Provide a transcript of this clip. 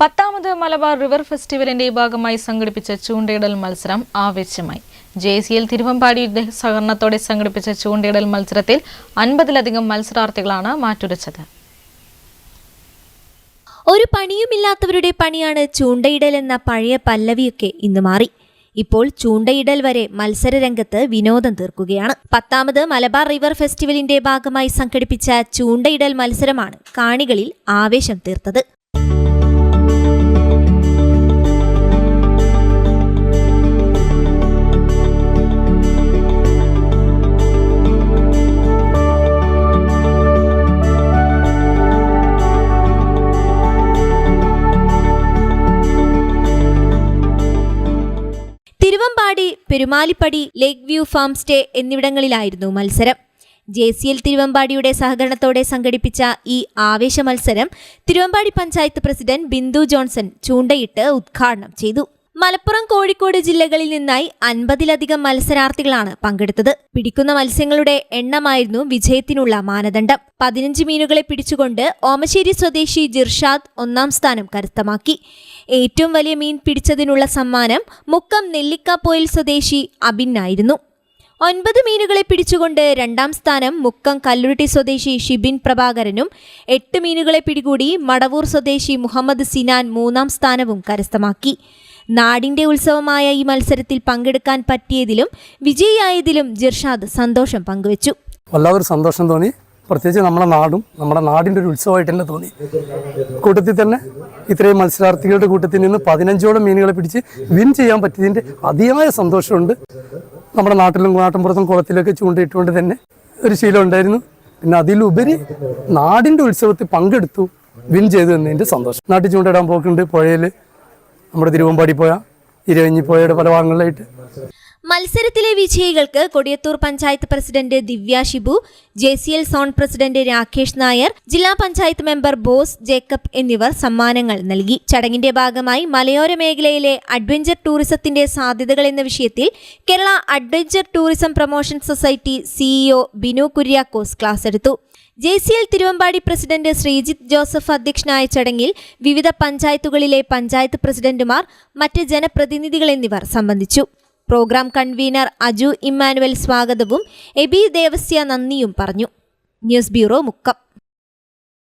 പത്താമത് മലബാർ റിവർ ഫെസ്റ്റിവലിന്റെ ഭാഗമായി സംഘടിപ്പിച്ച ചൂണ്ടയിടൽ മത്സരം ആവേശമായി. ജെ സി എൽ തിരുവമ്പാടി സഹകരണത്തോടെ സംഘടിപ്പിച്ച ചൂണ്ടയിടൽ മത്സരത്തിൽ അൻപതിലധികം മത്സരാർത്ഥികളാണ് മാറ്റുരച്ചത്. ഒരു പണിയുമില്ലാത്തവരുടെ പണിയാണ് ചൂണ്ടയിടൽ എന്ന പഴയ പല്ലവിയൊക്കെ ഇന്ന് മാറി. ഇപ്പോൾ ചൂണ്ടയിടൽ വരെ മത്സരരംഗത്ത് വിനോദം തീർക്കുകയാണ്. പത്താമത് മലബാർ റിവർ ഫെസ്റ്റിവലിന്റെ ഭാഗമായി സംഘടിപ്പിച്ച ചൂണ്ടയിടൽ മത്സരമാണ് കാണികളിൽ ആവേശം തീർത്തത്. Perumalippadi lake view farm stay എന്നിവിടങ്ങളിലായിരുന്നു മത്സരം. ജെ സി എൽ തിരുവമ്പാടിയുടെ സഹകരണത്തോടെ സംഘടിപ്പിച്ച ഈ ആവേശ മത്സരം തിരുവമ്പാടി പഞ്ചായത്ത് പ്രസിഡന്റ് ബിന്ദു ജോൺസൺ ചൂണ്ടയിട്ട് ഉദ്ഘാടനം ചെയ്തു. മലപ്പുറം കോഴിക്കോട് ജില്ലകളിൽ നിന്നായി അൻപതിലധികം മത്സരാർത്ഥികളാണ് പങ്കെടുത്തത്. പിടിക്കുന്ന മത്സ്യങ്ങളുടെ എണ്ണമായിരുന്നു വിജയത്തിനുള്ള മാനദണ്ഡം. പതിനഞ്ച് മീനുകളെ പിടിച്ചുകൊണ്ട് ഓമശ്ശേരി സ്വദേശി ജിർഷാദ് ഒന്നാം സ്ഥാനം കരസ്ഥമാക്കി. ഏറ്റവും വലിയ മീൻ പിടിച്ചതിനുള്ള സമ്മാനം മുക്കം നെല്ലിക്കാപ്പോയിൽ സ്വദേശി അബിനായിരുന്നു ഒൻപത് മീനുകളെ പിടിച്ചുകൊണ്ട് രണ്ടാം സ്ഥാനം മുക്കം കല്ലുരുട്ടി സ്വദേശി ഷിബിൻ പ്രഭാകരനും എട്ട് മീനുകളെ പിടികൂടി മടവൂർ സ്വദേശി മുഹമ്മദ് സിനാൻ മൂന്നാം സ്ഥാനവും കരസ്ഥമാക്കി. നാടിന്റെ ഉത്സവമായ ഈ മത്സരത്തിൽ പങ്കെടുക്കാൻ പറ്റിയതിലും വിജയിയായതിലും ജിർഷാദ് സന്തോഷം പങ്കുവച്ചു. വല്ലാതൊരു സന്തോഷം തോന്നി. പ്രത്യേകിച്ച് നമ്മുടെ നാടും നമ്മുടെ നാടിന്റെ ഒരു ഉത്സവമായിട്ട് തന്നെ തോന്നി. കൂട്ടത്തിൽ തന്നെ ഇത്രയും മത്സരാർത്ഥികളുടെ കൂട്ടത്തിൽ നിന്ന് പതിനഞ്ചോളം മീനുകളെ പിടിച്ച് വിൻ ചെയ്യാൻ പറ്റിയതിന്റെ അതിയായ സന്തോഷമുണ്ട്. നമ്മുടെ നാട്ടിലും നാട്ടിൻപുറത്തും കുളത്തിലൊക്കെ ചൂണ്ടയിട്ടുകൊണ്ട് തന്നെ ഒരു ശീലം ഉണ്ടായിരുന്നു. പിന്നെ അതിലുപരി നാടിന്റെ ഉത്സവത്തിൽ പങ്കെടുത്തു വിൻ ചെയ്തു എന്നതിന്റെ സന്തോഷം. നാട്ടിൽ ചൂണ്ടയിടാൻ പോക്കുണ്ട് പുഴയിൽ നമ്മുടെ തിരുവമ്പാടി പോയ ഇരവഞ്ഞി പോയയുടെ പല ഭാഗങ്ങളിലായിട്ട്. മത്സരത്തിലെ വിജയികൾക്ക് Kodiyathur panchayat president Divya Shibu J C L zone president Rakesh Nair ജില്ലാ പഞ്ചായത്ത് മെമ്പർ ബോസ് ജേക്കബ് എന്നിവർ സമ്മാനങ്ങൾ നൽകി. ചടങ്ങിന്റെ ഭാഗമായി മലയോര മേഖലയിലെ അഡ്വഞ്ചർ ടൂറിസത്തിന്റെ സാധ്യതകൾ എന്ന വിഷയത്തിൽ Kerala adventure tourism promotion society CEO Binu Kuriakose class എടുത്തു. J C L Thiruvambady president Sreejith Joseph അധ്യക്ഷനായ ചടങ്ങിൽ വിവിധ പഞ്ചായത്തുകളിലെ പഞ്ചായത്ത് പ്രസിഡന്റുമാർ മറ്റ് ജനപ്രതിനിധികൾ എന്നിവർ സംബന്ധിച്ചു. പ്രോഗ്രാം കൺവീനർ അജു ഇമ്മാനുവൽ സ്വാഗതവും എബി ദേവസ്യ നന്ദിയും പറഞ്ഞു. News bureau Mukkam.